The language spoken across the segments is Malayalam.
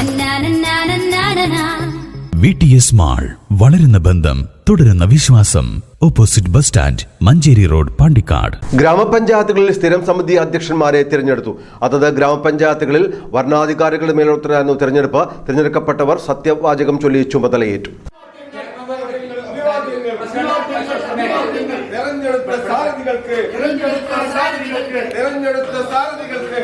നന്നാനന്നാനന്നാനനാ. വി ടി എസ് മാൾ വളരുന്ന ബന്ധം തുടരുന്ന വിശ്വാസം. Opposite bus stand Manjeri road Pandikkad. ഗ്രാമപഞ്ചായത്തുകളിൽ സ്ഥിരം സമിതി അധ്യക്ഷന്മാരെ തിരഞ്ഞെടുത്തു. അതത് ഗ്രാമപഞ്ചായത്തുകളിൽ വർണാധികാരികളുടെ മേലോട്ടരായിരുന്നു തിരഞ്ഞെടുപ്പ്. തിരഞ്ഞെടുക്കപ്പെട്ടവർ സത്യവാചകം ചൊല്ലി ചുമതലയേറ്റു. സാരഥികൾക്ക് തെരഞ്ഞെടുത്ത സാരഥികൾക്ക്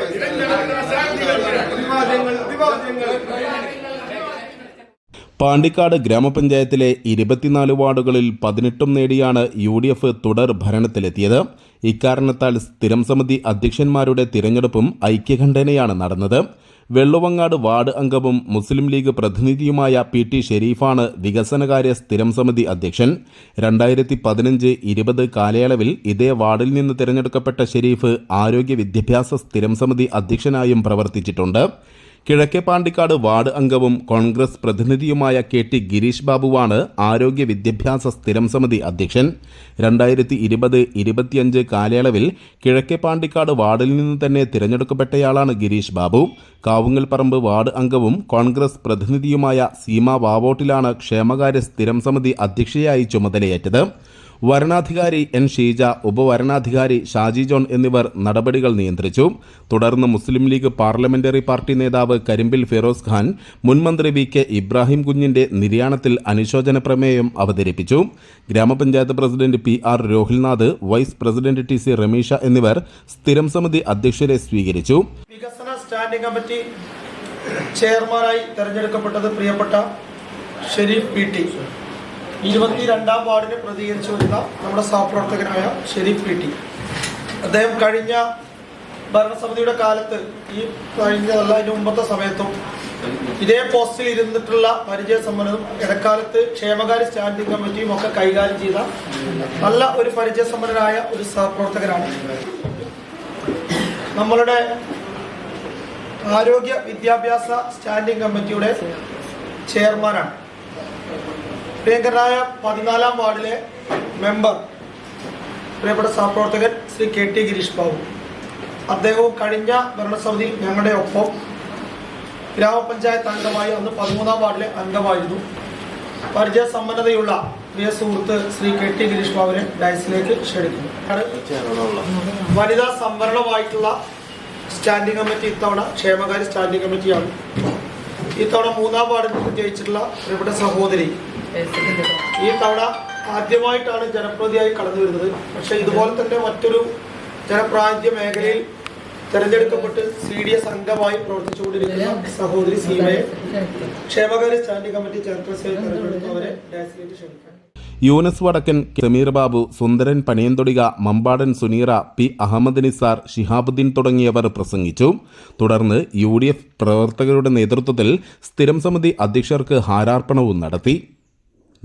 പാണ്ടിക്കാട് ഗ്രാമപഞ്ചായത്തിലെ ഇരുപത്തിനാല് വാർഡുകളിൽ പതിനെട്ടും നേടിയാണ് യു ഡി എഫ് തുടർ ഭരണത്തിലെത്തിയത്. ഇക്കാരണത്താൽ സ്ഥിരം സമിതി അധ്യക്ഷന്മാരുടെ തിരഞ്ഞെടുപ്പും ഐക്യകണ്ഠേനയാണ് നടന്നത്. വെള്ളുവങ്ങാട് വാർഡ് അംഗവും മുസ്ലിം ലീഗ് പ്രതിനിധിയുമായ പി ടി ഷെരീഫാണ് വികസനകാര്യ സ്ഥിരം സമിതി അധ്യക്ഷൻ. രണ്ടായിരത്തി പതിനഞ്ച് ഇരുപത് കാലയളവിൽ ഇതേ വാർഡിൽ നിന്ന് തിരഞ്ഞെടുക്കപ്പെട്ട ഷെരീഫ് ആരോഗ്യ വിദ്യാഭ്യാസ സ്ഥിരം സമിതി അധ്യക്ഷനായും പ്രവർത്തിച്ചിട്ടുണ്ട്. കിഴക്കേ പാണ്ടിക്കാട് വാർഡ് അംഗവും കോൺഗ്രസ് പ്രതിനിധിയുമായ കെ ടി ഗിരീഷ് ബാബുവാണ് ആരോഗ്യ വിദ്യാഭ്യാസ സ്ഥിരം സമിതി അധ്യക്ഷൻ. രണ്ടായിരത്തി ഇരുപത് ഇരുപത്തിയഞ്ച് കാലയളവിൽ കിഴക്കേ പാണ്ടിക്കാട് വാർഡിൽ നിന്ന് തന്നെ തിരഞ്ഞെടുക്കപ്പെട്ടയാളാണ് ഗിരീഷ് ബാബു. കാവുങ്ങൽപ്പറമ്പ് വാർഡ് അംഗവും കോൺഗ്രസ് പ്രതിനിധിയുമായ സീമ വാവോട്ടിലാണ് ക്ഷേമകാര്യ സ്ഥിരം സമിതി അധ്യക്ഷയായി ചുമതലയേറ്റത്. വരണാധികാരി എൻ ഷീജ ഉപവരണാധികാരി ഷാജി ജോൺ എന്നിവർ നടപടികൾ നിയന്ത്രിച്ചു. തുടർന്ന് മുസ്ലിം ലീഗ് പാർലമെന്ററി പാർട്ടി നേതാവ് കരിമ്പിൽ ഫിറോസ് ഖാൻ മുൻമന്ത്രി വി കെ ഇബ്രാഹിം കുഞ്ഞിന്റെ നിര്യാണത്തിൽ അനുശോചന പ്രമേയം അവതരിപ്പിച്ചു. ഗ്രാമപഞ്ചായത്ത് president P R Rohilnath vice president T C Ramisha എന്നിവർ സ്ഥിരം സമിതി അധ്യക്ഷരെ സ്വീകരിച്ചു. വികസന സ്റ്റാൻഡിംഗ് കമ്മിറ്റി ചെയർമാനായി തെരഞ്ഞെടുക്കപ്പെട്ടത് പ്രിയപ്പെട്ട ഷെരീഫ് പി ടി. ഇരുപത്തിരണ്ടാം വാർഡിന് പ്രതികരിച്ചു വരുന്ന നമ്മുടെ സഹപ്രവർത്തകനായ ഷെരീഫ് പി അദ്ദേഹം കഴിഞ്ഞ ഭരണസമിതിയുടെ കാലത്ത് ഈ കഴിഞ്ഞതല്ല അതിന് മുമ്പത്തെ സമയത്തും ഇതേ പോസ്റ്റിൽ ഇരുന്നിട്ടുള്ള പരിചയസമ്പന്നതും ഇടക്കാലത്ത് ക്ഷേമകാര്യ സ്റ്റാൻഡിംഗ് കമ്മിറ്റിയും ഒക്കെ കൈകാര്യം ചെയ്ത നല്ല ഒരു പരിചയസമ്പന്നനായ ഒരു സഹപ്രവർത്തകനാണ്. നമ്മളുടെ ആരോഗ്യ വിദ്യാഭ്യാസ സ്റ്റാൻഡിംഗ് കമ്മിറ്റിയുടെ ചെയർമാനാണ്. പ്രിയങ്കരനായ പതിനാലാം വാർഡിലെ മെമ്പർ പ്രിയപ്പെട്ട സഹപ്രവർത്തകൻ ശ്രീ കെ ടി ഗിരീഷ് ബാബു. അദ്ദേഹവും കഴിഞ്ഞ ഭരണസമിതിയിൽ ഞങ്ങളുടെ ഒപ്പം ഗ്രാമപഞ്ചായത്ത് അംഗമായി അന്ന് പതിമൂന്നാം വാർഡിലെ അംഗമായിരുന്നു. പരിചയസമ്പന്നതയുള്ള പ്രിയ സുഹൃത്ത് ശ്രീ കെ ടി ഗിരീഷ് ബാബുവിനെ ഡയസിലേക്ക് ക്ഷണിക്കുന്നു. വനിതാ സംവരണമായിട്ടുള്ള സ്റ്റാൻഡിംഗ് കമ്മിറ്റി ഇത്തവണ ക്ഷേമകാര്യ സ്റ്റാൻഡിംഗ് കമ്മിറ്റിയാണ്. ഇത്തവണ മൂന്നാം വാർഡിൽ ജയിച്ചിട്ടുള്ള പ്രിയപ്പെട്ട സഹോദരി ഈ തവണ ആദ്യമായിട്ടാണ് ജനപ്രതിയായി കടന്നു വരുന്നത്. പക്ഷെ ഇതുപോലെ തന്നെ മറ്റൊരു ജനപ്രാതിനിധ്യ മേഖലയിൽ തെരഞ്ഞെടുക്കപ്പെട്ട് സി ഡി എസ് അംഗമായി പ്രവർത്തിച്ചുകൊണ്ടിരിക്കുന്ന സഹോദരി സീമയെ ക്ഷേമകാര്യ സ്റ്റാൻഡിംഗ് കമ്മിറ്റി ചെയർപേഴ്സണായി തെരഞ്ഞെടുത്തവരെ ഡാസിലേക്ക് ക്ഷണിക്കാം. യൂനസ് വടക്കൻ സമീർ ബാബു സുന്ദരൻ പണിയന്തൊടിക മമ്പാടൻ സുനീറ പി അഹമ്മദ് നിസാർ ഷിഹാബുദ്ദീൻ തുടങ്ങിയവർ പ്രസംഗിച്ചു. തുടർന്ന് യു ഡി എഫ് പ്രവർത്തകരുടെ നേതൃത്വത്തിൽ സ്ഥിരം സമിതി അധ്യക്ഷർക്ക് ഹാരാർപ്പണവും നടത്തി.